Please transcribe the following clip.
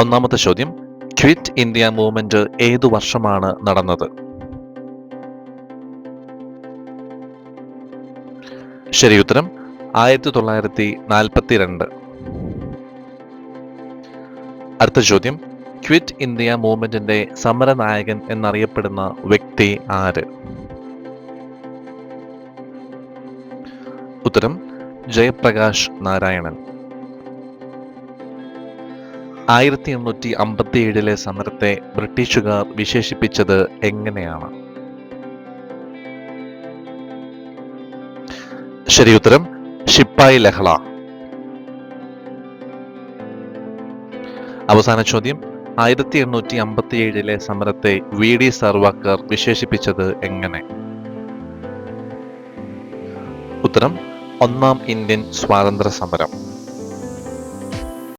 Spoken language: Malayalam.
ഒന്നാമത്തെ ചോദ്യം ക്വിറ്റ് ഇന്ത്യ മൂവ്മെന്റ് ഏതു വർഷമാണ് നടന്നത്? ശരി ഉത്തരം ആയിരത്തി തൊള്ളായിരത്തി നാൽപ്പത്തി രണ്ട് അടുത്ത ചോദ്യം ക്വിറ്റ് ഇന്ത്യ മൂവ്മെന്റിന്റെ സമരനായകൻ എന്നറിയപ്പെടുന്ന വ്യക്തി ആര്? ഉത്തരം ജയപ്രകാശ് നാരായണൻ. ആയിരത്തി എണ്ണൂറ്റി അമ്പത്തി ഏഴിലെ സമരത്തെ ബ്രിട്ടീഷുകാർ വിശേഷിപ്പിച്ചത് എങ്ങനെയാണ്? ശരി ഉത്തരം ഷിപ്പായി ലഹള. അവസാന ചോദ്യം ആയിരത്തി എണ്ണൂറ്റി അമ്പത്തി ഏഴിലെ സമരത്തെ വി ഡി സർവാക്കർ വിശേഷിപ്പിച്ചത് എങ്ങനെ? ഉത്തരം ഒന്നാം ഇന്ത്യൻ സ്വാതന്ത്ര്യ സമരം